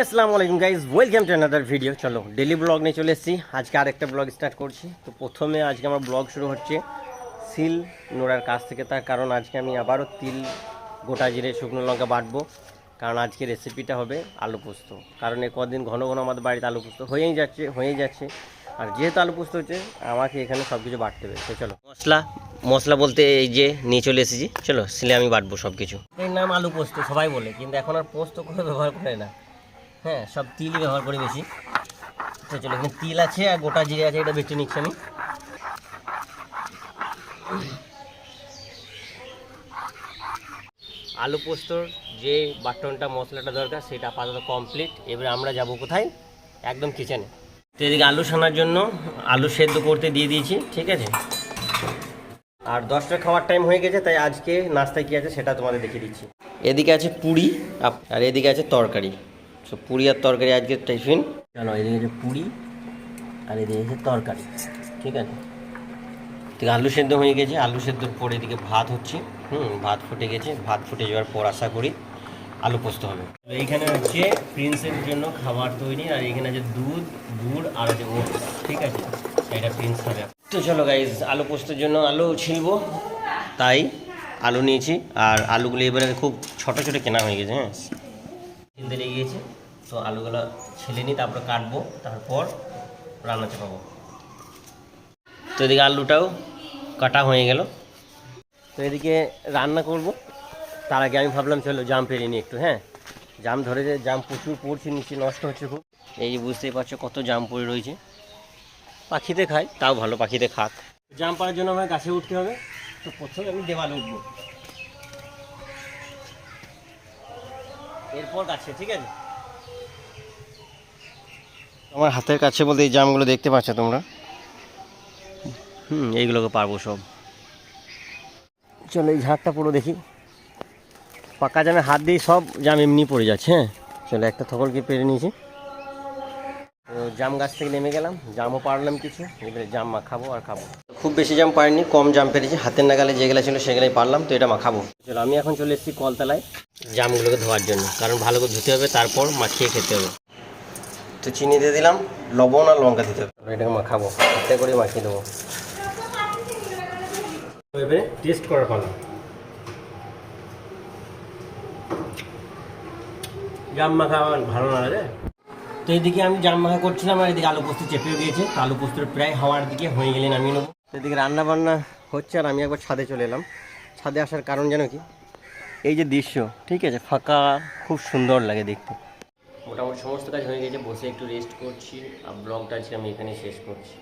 আসসালামু আলাইকুম guys welcome to another video চলো ডেলি ব্লগ নিয়ে চলে এসেছি। আজকে আরেকটা ব্লগ স্টার্ট করছি। তো প্রথমে আজকে আমার ব্লগ শুরু হচ্ছে সিল নোড়ার কাছ থেকে তার কারণ আজকে আমি আবারও তিল, গোটা জিরে, শুকনো লঙ্কা বাটবো। কারণ আজকে রেসিপিটা হবে আলু পোস্ত। কারণ এ কদিন ঘন ঘন আমাদের বাড়িতে আলু পোস্ত হয়েই যাচ্ছে হয়েই যাচ্ছে। আর যেহেতু আলু পোস্ত হচ্ছে, আমাকে এখানে সব কিছু বাটতে হবে তো চলো, মশলা মশলা বলতে এই যে নিয়ে চলে এসেছি। চলো, সিলে আমি বাটবো সব কিছু এর নাম আলু পোস্ত, সবাই বলে। কিন্তু এখন আর পোস্ত কোনো ব্যবহার করে না। হ্যাঁ সব তিলই ব্যবহার করি বেশি। তো চলো, এখানে তিল আছে আর গোটা জিরে আছে, এটা বেটে নিচ্ছি আমি। আলু পোস্তর যে বাটনটা, মশলাটা দরকার, সেটা আপাতত কমপ্লিট এবারে আমরা যাব কোথায়? একদম কিচেনে তো এদিকে আলু সানার জন্য আলু সেদ্ধ করতে দিয়ে দিয়েছি, ঠিক আছে? আর দশটা খাওয়ার টাইম হয়ে গেছে, তাই আজকে নাস্তায় কী আছে সেটা তোমাদের দেখিয়ে দিচ্ছি। এদিকে আছে পুরি, আর এদিকে আছে তরকারি। সো পুরি আর তরকারি আজকে টিফিন। চলো, এদিকে আছে পুরি আর এদিকে আছে তরকারি, ঠিক আছে? ঠিক আলু সেদ্ধ হয়ে গেছে, আলু সেদ্ধর পর এদিকে ভাত হচ্ছে। হুম, ভাত ফুটে গেছে, ভাত ফুটে যাওয়ার পর আশা করি আলু পোস্ত হবে। এইখানে হচ্ছে প্রিন্সের জন্য খাবার তৈরি আর এখানে আছে দুধ, গুড় আর আছে ওটস, ঠিক আছে? এটা প্রিন্স খাবে। তো চলো গাইজ আলু পোস্তের জন্য আলু ছিলবো, তাই আলু নিয়েছি। আর আলুগুলো এবারে খুব ছোট ছোট কেনা হয়ে গেছে হ্যাঁ? কিনতে লেগে গেছে। তো আলুগুলো ছেলে নিই তারপরে কাটবো, তারপর রান্না চাপাবো। তো এদিকে আলুটাও কাটা হয়ে গেল। তো এদিকে রান্না করব। তার আগে আমি ভাবলাম চলো জাম পেরিয়ে নিই একটু হ্যাঁ? জাম ধরে যে জাম প্রচুর পড়ছে, নিচে নষ্ট হচ্ছে খুব। এই যে বুঝতেই পারছ কত জাম পড়ে রয়েছে। পাখিতে খাই, তাও ভালো, পাখিতে খাক। জাম পাড়ার জন্য আমার গাছে উঠতে হবে। তো প্রথমে আমি দেওয়ালে উঠবো। এরপর গাছে, ঠিক আছে? আমার হাতের কাছে বলতে এই জামগুলো দেখতে পাচ্ছ তোমরা? হুম এইগুলোকে পারব সব। চলো এই ঝাড়টা পুরো দেখি। পাকা জামে হাত দিয়ে সব জাম এমনি পড়ে যাচ্ছে হ্যাঁ? চলো একটা থকলকে পেরে নিয়েছি। তো জাম গাছ থেকে নেমে গেলাম জামও পারলাম কিছু এবারে জাম মাখাবো আর খাব। খুব বেশি জাম পারিনি কম জাম পেরেছি হাতের নাগালে যেগুলো ছিল সেগুলোই পারলাম তো এটা মাখাবো। চলো আমি এখন চলে এসেছি কলতলায় জামগুলোকে ধোয়ার জন্য কারণ ভালো করে ধুতে হবে তারপর মাখিয়ে খেতে হবে। তো চিনি দিয়ে দিলাম, লবণ আর লঙ্কা দিতে হবে। এটাকে মাখাবো, হাতে করে মাখিয়ে দেবো। টেস্ট করার পালা। জাম মাখা আমার ভালো না রে। তো এইদিকে আমি জাম মাখা করছিলাম আর এদিকে আলু পোস্ত চেপেও গিয়েছে। তো আলু পোস্তর প্রায় হওয়ার দিকে হয়ে গেলে নামিয়ে নেব। এদিকে রান্না বান্না হচ্ছে আর আমি একবার ছাদে চলে এলাম। ছাদে আসার কারণ জানো কি? এই যে দৃশ্য, ঠিক আছে? ফাঁকা, খুব সুন্দর লাগে দেখতে। মোটামুটি সমস্ত কাজ হয়ে গেছে, বসে একটু রেস্ট করছি, আর ব্লগটা আজকে আমি এখানে শেষ করছি।